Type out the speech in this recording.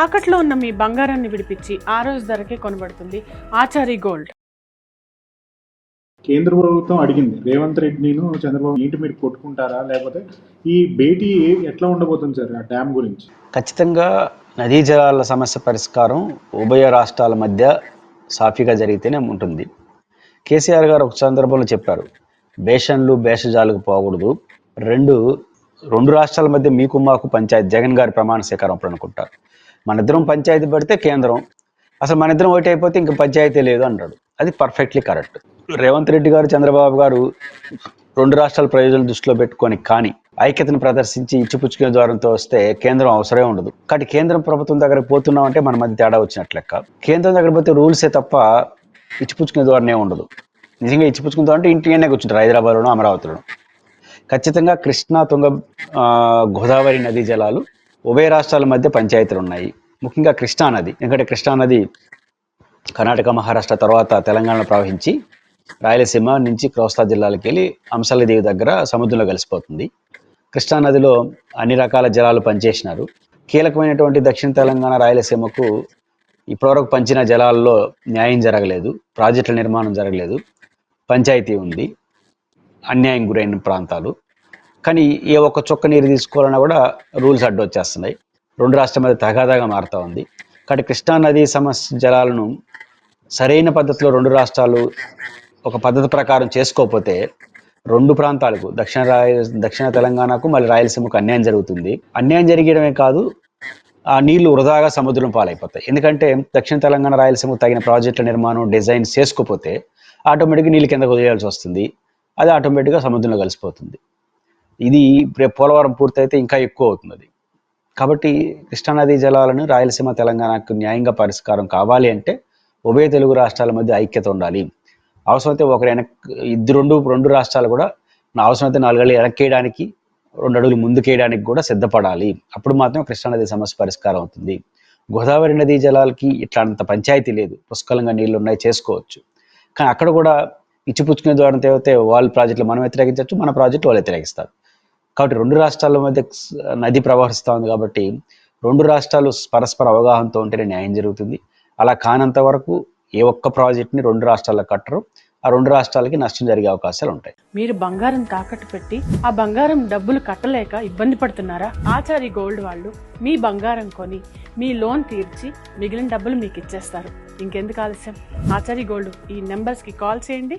తాకట్లో ఉన్న మీ బంగారాన్ని విడిపించి ఆ రోజు ధరకే కొనబడుతుంది ఆచారి గోల్డ్. కేంద్ర ప్రభుత్వం అడిగింది రేవంత్ రెడ్డిను చంద్రబాబు ఏంటి మీరు కొట్టుకుంటారా? లేకపోతే ఈ భేటీ ఎట్లా ఉండబోతుంది సార్ ఆ డ్యామ్ గురించి? ఖచ్చితంగా నదీ జలాల సమస్య పరిష్కారం ఉభయ రాష్ట్రాల మధ్య సాఫీగా జరిగితేనే ఉంటుంది. కేసీఆర్ గారు ఒక సందర్భంలో చెప్పారు బేషన్లు బేషజాలకు పోకూడదు. రెండు రెండు రాష్ట్రాల మధ్య మీకు మాకు పంచాయతీ. జగన్ గారి ప్రమాణ స్వీకారం అప్పుడు అనుకుంటారు. మన ఇద్దరం పంచాయతీ పడితే కేంద్రం. అసలు మన ఇద్దరం ఒకటి అయిపోతే ఇంక పంచాయతీ లేదు అంటాడు. అది పర్ఫెక్ట్లీ కరెక్ట్ రేవంత్ రెడ్డి గారు చంద్రబాబు గారు రెండు రాష్ట్రాల ప్రయోజనాలు దృష్టిలో పెట్టుకొని కానీ ఐక్యతను ప్రదర్శించి ఇచ్చిపుచ్చుకునే ద్వారంతో వస్తే కేంద్రం అవసరమే ఉండదు. కాబట్టి కేంద్రం ప్రభుత్వం దగ్గర పోతున్నాం అంటే మన మధ్య తేడా వచ్చినట్లు లెక్క. కేంద్రం దగ్గర పోతే రూల్సే తప్ప ఇచ్చిపుచ్చుకునే ద్వారానే ఉండదు. నిజంగా ఇచ్చిపుచ్చుకునే ద్వారా అంటే ఇంటినే కూర్చుంటారు హైదరాబాద్లోనూ అమరావతిలోనూ. ఖచ్చితంగా కృష్ణా తుంగ గోదావరి నదీ జలాలు ఉభయ రాష్ట్రాల మధ్య పంచాయతీలు ఉన్నాయి. ముఖ్యంగా కృష్ణా నది. ఎందుకంటే కృష్ణా నది కర్ణాటక మహారాష్ట్ర తర్వాత తెలంగాణలో ప్రవహించి రాయలసీమ నుంచి కోస్తా జిల్లాలకు వెళ్ళి అంశాలదేవి దగ్గర సముద్రంలో కలిసిపోతుంది. కృష్ణా నదిలో అన్ని రకాల జలాలు పనిచేసినారు. కీలకమైనటువంటి దక్షిణ తెలంగాణ రాయలసీమకు ఇప్పటివరకు పంచిన జలాల్లో న్యాయం జరగలేదు. ప్రాజెక్టుల నిర్మాణం జరగలేదు. పంచాయతీ ఉంది. అన్యాయం గురైన ప్రాంతాలు. కానీ ఏ ఒక్క చొక్క నీరు తీసుకోవాలన్నా కూడా రూల్స్ అడ్డొచ్చేస్తున్నాయి రెండు రాష్ట్రాల మధ్య తగాదాగా మారుతూ ఉంది. కాబట్టి కృష్ణా నదీ సమస్య జలాలను సరైన పద్ధతిలో రెండు రాష్ట్రాలు ఒక పద్ధతి ప్రకారం చేసుకోకపోతే రెండు ప్రాంతాలకు దక్షిణ రాయ దక్షిణ తెలంగాణకు మళ్ళీ రాయలసీమకు అన్యాయం జరుగుతుంది. అన్యాయం జరిగడమే కాదు ఆ నీళ్ళు వృధాగా సముద్రం పాలైపోతాయి. ఎందుకంటే దక్షిణ తెలంగాణ రాయలసీమకు తగిన ప్రాజెక్టుల నిర్మాణం డిజైన్ చేసుకోకపోతే ఆటోమేటిక్గా నీళ్ళు కిందకు వదిలేయాల్సి వస్తుంది. అది ఆటోమేటిక్గా సముద్రంలో కలిసిపోతుంది. ఇది పోలవరం పూర్తయితే ఇంకా ఎక్కువ అవుతుంది కాబట్టి కృష్ణానదీ జలాలను రాయలసీమ తెలంగాణకు న్యాయంగా పరిష్కారం కావాలి అంటే ఉభయ తెలుగు రాష్ట్రాల మధ్య ఐక్యత ఉండాలి. అవసరమైతే ఒకరు వెనక్ ఇద్దరు రెండు రెండు రాష్ట్రాలు కూడా నా అవసరమైతే నాలుగేళ్ళు వెనక్కేయడానికి రెండు అడుగులు ముందుకేయడానికి కూడా సిద్ధపడాలి. అప్పుడు మాత్రం కృష్ణానది సమస్య పరిష్కారం అవుతుంది. గోదావరి నదీ జలాలకి ఇట్లాంత పంచాయతీ లేదు. పుష్కలంగా నీళ్ళు ఉన్నాయి చేసుకోవచ్చు. కానీ అక్కడ కూడా ఇచ్చిపుచ్చుకునే ద్వారా అయితే వాళ్ళ ప్రాజెక్టులు మనం వ్యతిరేకించవచ్చు మన ప్రాజెక్టు వాళ్ళు వ్యతిరేకిస్తారు కాబట్టి రెండు రాష్ట్రాల మధ్య నది ప్రవహిస్తూ ఉంది కాబట్టి రెండు రాష్ట్రాలు పరస్పర అవగాహనతో ఉంటేనే న్యాయం జరుగుతుంది. అలా కానంత వరకు ఏ ఒక్క ప్రాజెక్ట్ని రెండు రాష్ట్రాలకు కట్టరు. ఆ రెండు రాష్ట్రాలకి నష్టం జరిగే అవకాశాలు ఉంటాయి. మీరు బంగారం తాకట్టు పెట్టి ఆ బంగారం డబ్బులు కట్టలేక ఇబ్బంది పడుతున్నారా? ఆచారి గోల్డ్ వాళ్ళు మీ బంగారం కొని మీ లోన్ తీర్చి మిగిలిన డబ్బులు మీకు ఇచ్చేస్తారు. ఇంకెందుకు ఆలస్యం? ఆచారి గోల్డ్ ఈ నెంబర్స్కి కాల్ చేయండి.